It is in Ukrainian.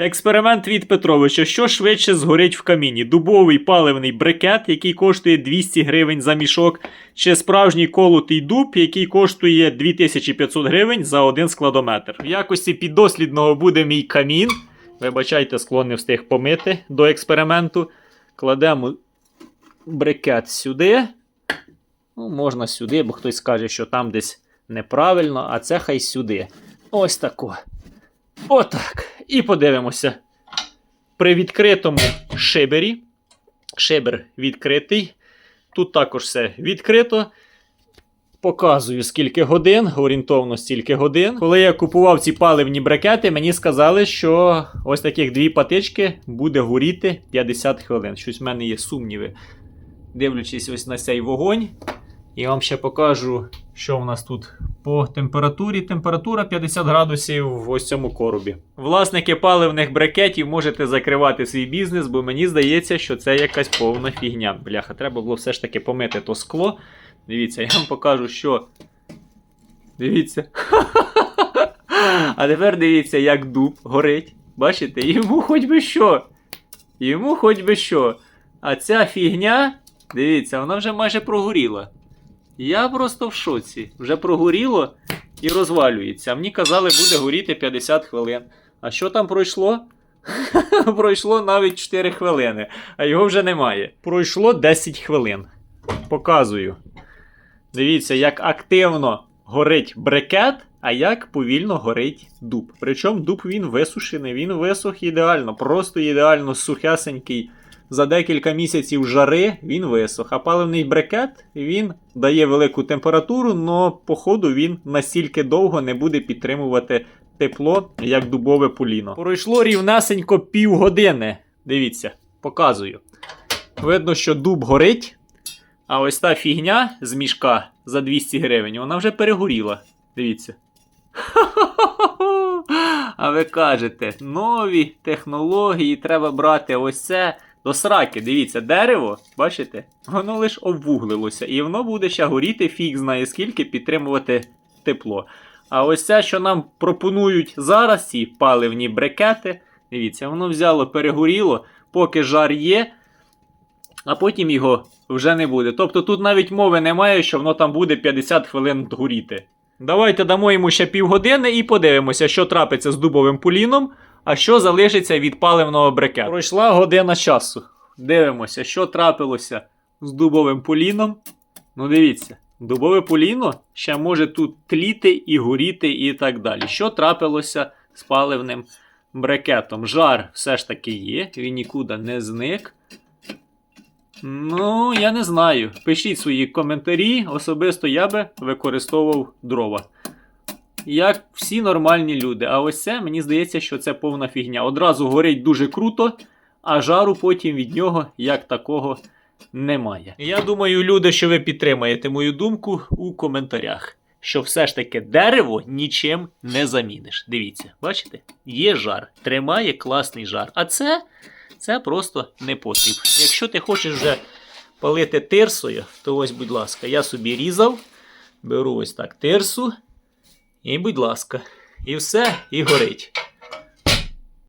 Експеримент від Петровича. Що швидше згорить в каміні? Дубовий паливний брикет, який коштує 200 гривень за мішок, чи справжній колотий дуб, який коштує 2500 гривень за один складометр. В якості піддослідного буде мій камін. Вибачайте, склон не встиг помити до експерименту. Кладемо брикет сюди. Ну, можна сюди, бо хтось скаже, що там десь неправильно, а це хай сюди. Ось тако. Отак. І подивимося. При відкритому шибері. Шибер відкритий. Тут також все відкрито. Показую, скільки годин, орієнтовно стільки годин. Коли я купував ці паливні брикети, мені сказали, що ось таких дві патички буде горіти 50 хвилин. Щось в мене є сумніви. Дивлячись ось на цей вогонь. І вам ще покажу, що в нас тут по температурі. Температура 50 градусів в ось цьому коробі. Власники паливних брикетів можете закривати свій бізнес, бо мені здається, що це якась повна фігня. Бляха, треба було все ж таки помити то скло. Дивіться, я вам покажу, що. Дивіться. А тепер дивіться, як дуб горить. Бачите, йому хоч би що. Йому хоч би що. А ця фігня, дивіться, вона вже майже прогоріла. Я просто в шоці. Вже прогоріло і розвалюється. Мені казали, буде горіти 50 хвилин. А що там пройшло? Пройшло навіть 4 хвилини, а його вже немає. Пройшло 10 хвилин. Показую. Дивіться, як активно горить брикет, а як повільно горить дуб. Причому дуб він висушений, він висох ідеально, просто ідеально сухесенький. За декілька місяців жари він висох. А паливний брикет він дає велику температуру, але походу він настільки довго не буде підтримувати тепло, як дубове поліно. Пройшло рівнесенько півгодини. Дивіться, показую. Видно, що дуб горить. А ось та фігня з мішка за 200 гривень, вона вже перегоріла. Дивіться. А ви кажете, нові технології, треба брати ось це до сраки. Дивіться, дерево, бачите, воно лише обвуглилося, і воно буде ще горіти, фіг знає скільки підтримувати тепло. А ось це, що нам пропонують зараз, ці паливні брикети, дивіться, воно взяло, перегоріло, поки жар є, а потім його вже не буде. Тобто тут навіть мови немає, що воно там буде 50 хвилин горіти. Давайте дамо йому ще півгодини і подивимося, що трапиться з дубовим поліном, а що залишиться від паливного брикету. Пройшла година часу. Дивимося, що трапилося з дубовим поліном. Ну, дивіться, дубове поліно ще може тут тліти і горіти, і так далі. Що трапилося з паливним брикетом? Жар все ж таки є, він нікуди не зник. Ну, я не знаю. Пишіть свої коментарі. Особисто я би використовував дрова. Як всі нормальні люди. А ось це, мені здається, що це повна фігня. Одразу горить дуже круто, а жару потім від нього як такого немає. Я думаю, люди, що ви підтримаєте мою думку у коментарях. Що все ж таки дерево нічим не заміниш. Дивіться, бачите? Є жар, тримає класний жар. А це це просто не потріб. Якщо ти хочеш вже палити тирсою, то ось, будь ласка, я собі різав, беру ось так тирсу. І, будь ласка, і все, і горить.